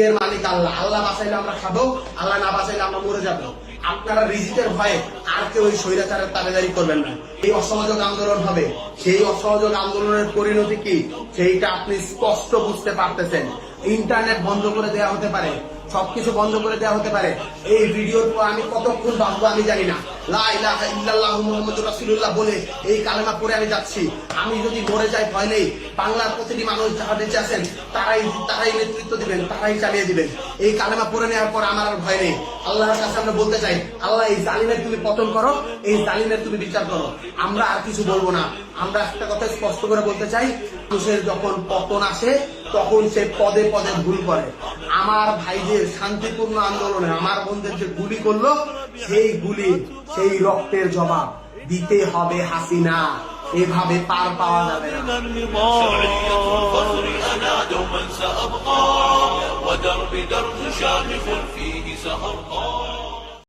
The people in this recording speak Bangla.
এর মালিক আল্লাহ। আল্লাহ বাঁচাইলে আমরা খাব, আল্লাহ না বাঁচাইলে আমরা মরে যাব। আপনারা রিজিকের ভয়ে আর কেউ ওই স্বৈরাচারের তাবেদারি করবেন না। এই অসহযোগ আন্দোলন হবে। সেই অসহযোগ আন্দোলনের পরিণতি কি? সেইটা আপনি স্পষ্ট বুঝতে পারতেছেন। ইন্টারনেট বন্ধ করে দেওয়া হতে পারে, সবকিছু বন্ধ করে দেওয়া হতে পারে। এই ভিডিওর পর আমি কতক্ষণ বাঁচবো আমি জানি না। বলে এই কালেমা পড়ে আমি যাচ্ছি। আমি যদি মরে যাই ভয় নেই, বাংলার প্রতিটি মানুষ যারা বেঁচে আছেন, তারাই তারাই নেতৃত্ব দিবেন, তারাই চালিয়ে দিবেন। এই কালেমা পড়ে নেওয়ার পর আমার আর ভয় নেই। আল্লাহর কাছে আমরা বলতে চাই, আল্লাহ, এই জালিমের তুমি পতন করো, এই জালিমের তুমি বিচার করো। আমরা আর কিছু বলব না। আমরা একটা কথা স্পষ্ট করে বলতে চাই, মানুষের যখন পতন আসে, তখন সে পদে পদে ভুল করে। আমার ভাইদের শান্তিপূর্ণ আন্দোলনে আমার বোনদের যে গুলি করল, সেই গুলি, সেই রক্তের জবাব দিতে হবে হাসিনা। এভাবে পার পাওয়া যাবে না। بدرب شامخ فيه سهران